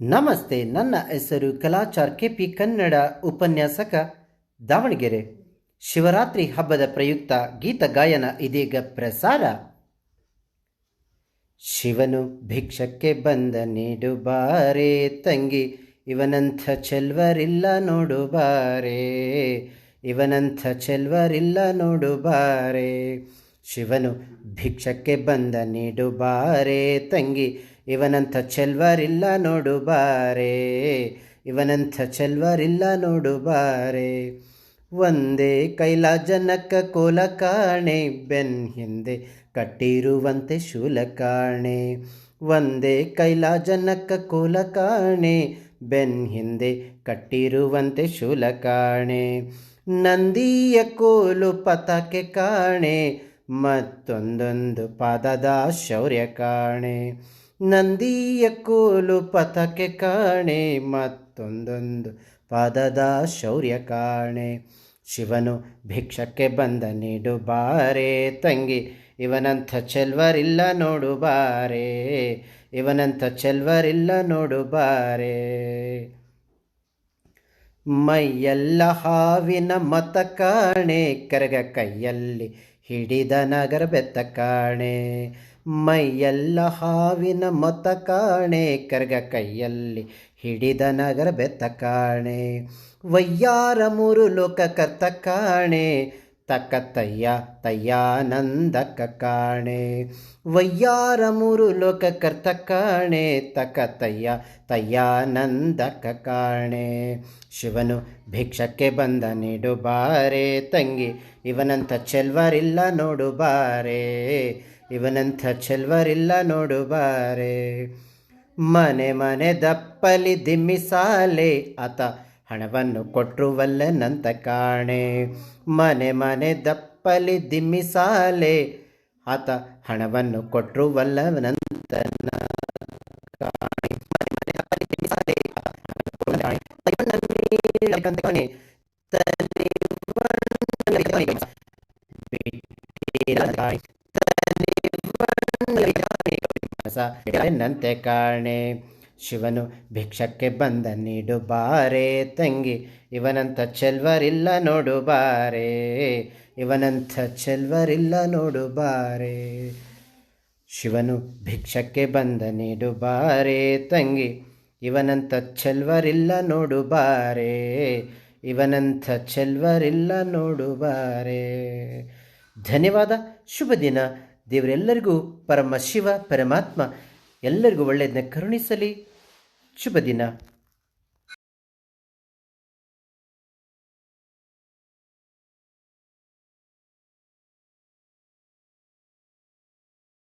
ನಮಸ್ತೆ, ನನ್ನ ಹೆಸರು ಕಲಾಚಾರ್ ಕೆ ಪಿ ಕನ್ನಡ ಉಪನ್ಯಾಸಕ ದಾವಣಗೆರೆ. ಶಿವರಾತ್ರಿ ಹಬ್ಬದ ಪ್ರಯುಕ್ತ ಗೀತ ಗಾಯನ ಇದೀಗ ಪ್ರಸಾರ. ಶಿವನು ಭಿಕ್ಷಕ್ಕೆ ಬಂದ ನೀಡು ಬಾರೆ ತಂಗಿ, ಇವನಂಥ ಚೆಲ್ವರಿಲ್ಲ ನೋಡು ಬಾರೆ ಇವನಂಥ ಚೆಲ್ವರಿಲ್ಲ ನೋಡು ಬಾರೆ ಶಿವನು ಭಿಕ್ಷಕ್ಕೆ ಬಂದ ನೀಡು ಬಾರೆ ತಂಗಿ ಇವನಂಥ ಚೆಲ್ವರಿಲ್ಲ ನೋಡು ಬಾರೆ, ಇವನಂಥ ಚೆಲ್ವರಿಲ್ಲ ನೋಡು ಬಾರೆ. ಒಂದೇ ಜನಕ ಕೋಲ ಕಾಣೆ, ಬೆನ್ ಹಿಂದೆ ಕಟ್ಟಿರುವಂತೆ ಶೂಲ ಕಾಣೆ. ಒಂದೇ ಕೈಲಾಜನಕ್ಕ ಕೋಲ ಕಾಣೆ, ಬೆನ್ ಹಿಂದೆ ಕಟ್ಟಿರುವಂತೆ ಶೂಲ ಕಾಣೆ. ನಂದಿಯ ಕೋಲು ಪತಾಕೆ ಕಾಣೆ, ಮತ್ತೊಂದೊಂದು ಪಾದದ ಶೌರ್ಯ ಕಾಣೆ. ನಂದಿಯ ಕೋಲು ಪಥಕ್ಕೆ ಕಾಣೆ, ಮತ್ತೊಂದೊಂದು ಪದದ ಶೌರ್ಯ ಕಾಣೆ. ಶಿವನು ಭಿಕ್ಷಕ್ಕೆ ಬಂದ ನೀಡು ಬಾರೆ, ತಂಗಿ ಇವನಂಥ ಚೆಲ್ವರಿಲ್ಲ ನೋಡು ಬಾರೆ, ಇವನಂಥ ಚೆಲ್ವರಿಲ್ಲ ನೋಡು ಬಾರೆ. ಮೈಯೆಲ್ಲ ಹಾವಿನ ಮತ ಕಾಣೆ, ಕರಗ ಕೈಯಲ್ಲಿ ಹಿಡಿದ ನಗರ ಬೆತ್ತ ಕಾಣೆ. ಮೈಯೆಲ್ಲ ಹಾವಿನ ಮೊತ್ತ ಕಾಣೆ, ಕರ್ಗ ಕೈಯಲ್ಲಿ ಹಿಡಿದ ನಗರ ಬೆತ್ತ ಕಾಣೆ. ವಯ್ಯಾರ ಮೂರು ಲೋಕ ಕರ್ತ ಕಾಣೆ. ತಕ್ಕ ತಯ್ಯ ತಯ್ಯಾನಂದಕ್ಕ ಕಾಣೆ. ವಯ್ಯಾರ ಮೂರು ಲೋಕ ಕರ್ತ ಕಾಣೆ. ತಕ್ಕ ತಯ್ಯ ತಯ್ಯಾನಂದಕ್ಕ ಕಾಣೆ. ಶಿವನು ಭಿಕ್ಷಕ್ಕೆ ಬಂದ ನೀಡು ಬಾರೆ ತಂಗಿ, ಇವನಂಥ ಚೆಲ್ವರಿಲ್ಲ ನೋಡು ಬಾರೆ ಇವನಂಥ ಚೆಲ್ವರಿಲ್ಲ ನೋಡು ಬಾರೆ ಮನೆ ಮನೆ ದಪ್ಪಲಿ ದಿಮ್ಮಿಸಾಲೆ ಆತ ಹಣವನ್ನು ಕೊಟ್ಟರುವಲ್ಲನಂತ ಕಾಣೆ ಮನೆ ಮನೆ ದಪ್ಪಲಿ ದಿಮ್ಮಿಸಾಲೆ ಆತ ಹಣವನ್ನು ಕಾಣೆ ನಂತೆ ಕಾಣೆ ಶಿವನು ಭಿಕ್ಷಕ್ಕೆ ಬಂದ ನೀಡು ಬಾರೆ ತಂಗಿ, ಇವನಂಥ ಚೆಲ್ವರಿಲ್ಲ ನೋಡು ಬಾರೆ ಇವನಂಥ ಚೆಲ್ವರಿಲ್ಲ ನೋಡು ಬಾರೆ ಶಿವನು ಭಿಕ್ಷಕ್ಕೆ ಬಂದ ನೀಡು ಬಾರೆ ತಂಗಿ, ಇವನಂಥ ಚೆಲ್ವರಿಲ್ಲ ನೋಡು ಬಾರೆ ಇವನಂಥ ಚೆಲ್ವರಿಲ್ಲ ನೋಡು ಬಾರೆ ಧನ್ಯವಾದ, ಶುಭ ದಿನ. ದೇವರೆಲ್ಲರಿಗೂ ಪರಮ ಶಿವ, ಪರಮಾತ್ಮ ಎಲ್ಲರಿಗೂ ಒಳ್ಳೆಯದನ್ನ ಕರುಣಿಸಲಿ. ಶುಭ ದಿನ